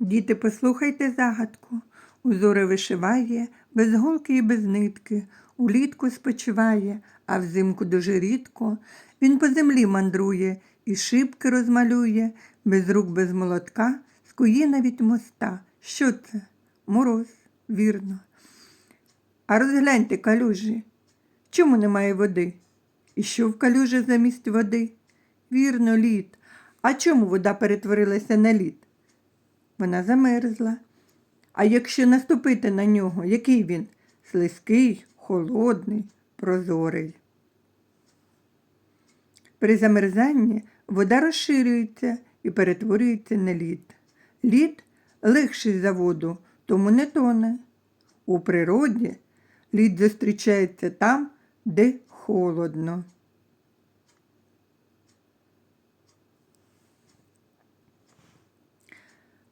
Діти, послухайте загадку. Узори вишиває, без голки і без нитки, улітку спочиває, а взимку дуже рідко. Він по землі мандрує і шибки розмалює, без рук, без молотка, скує навіть моста. Що це? Мороз, вірно. А розгляньте калюжі. Чому немає води? І що в калюжі замість води? Вірно, лід. А чому вода перетворилася на лід? Вона замерзла. А якщо наступити на нього, який він? Слизький, холодний, прозорий. При замерзанні вода розширюється і перетворюється на лід. Лід легший за воду, тому не тоне. У природі лід зустрічається там, де холодно.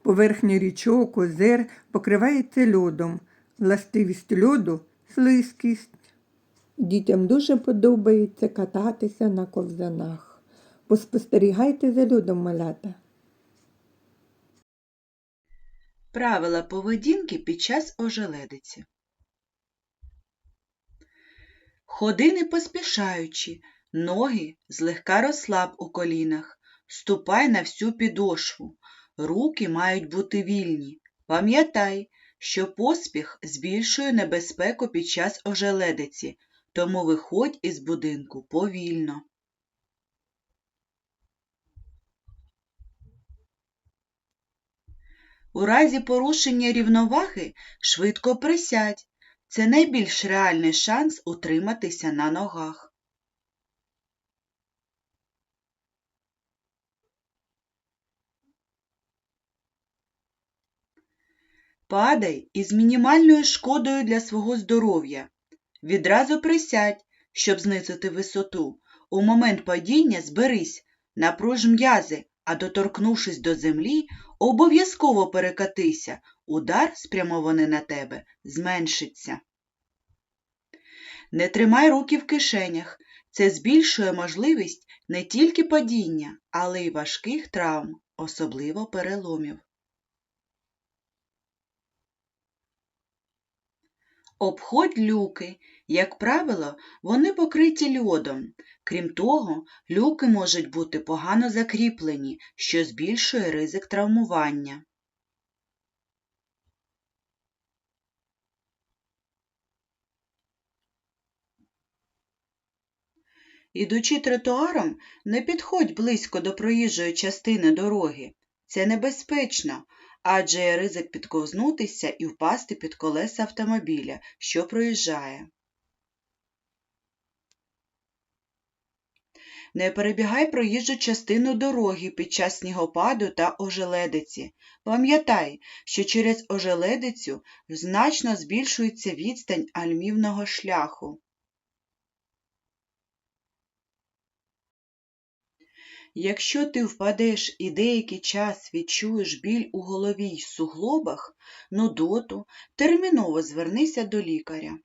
Поверхня річок, озер покривається льодом. Властивість льоду слизькість. Дітям дуже подобається кататися на ковзанах. Поспостерігайте за льодом малята. Правила поведінки під час ожеледиці. Ходи не поспішаючи, ноги злегка розслаб у колінах, ступай на всю підошву, руки мають бути вільні. Пам'ятай, що поспіх збільшує небезпеку під час ожеледиці, тому виходь із будинку повільно. У разі порушення рівноваги швидко присядь. Це найбільш реальний шанс утриматися на ногах. Падай із мінімальною шкодою для свого здоров'я. Відразу присядь, щоб знизити висоту. У момент падіння зберись, напруж м'язи, а доторкнувшись до землі, обов'язково перекатися. Удар, спрямований на тебе, зменшиться. Не тримай руки в кишенях. Це збільшує можливість не тільки падіння, але й важких травм, особливо переломів. Обходь люки. Як правило, вони покриті льодом. Крім того, люки можуть бути погано закріплені, що збільшує ризик травмування. Ідучи тротуаром, не підходь близько до проїжджої частини дороги. Це небезпечно, адже є ризик підковзнутися і впасти під колеса автомобіля, що проїжджає. Не перебігай проїжджу частину дороги під час снігопаду та ожеледиці. Пам'ятай, що через ожеледицю значно збільшується відстань альмівного шляху. Якщо ти впадеш і деякий час відчуєш біль у голові й суглобах, нудоту, терміново звернися до лікаря.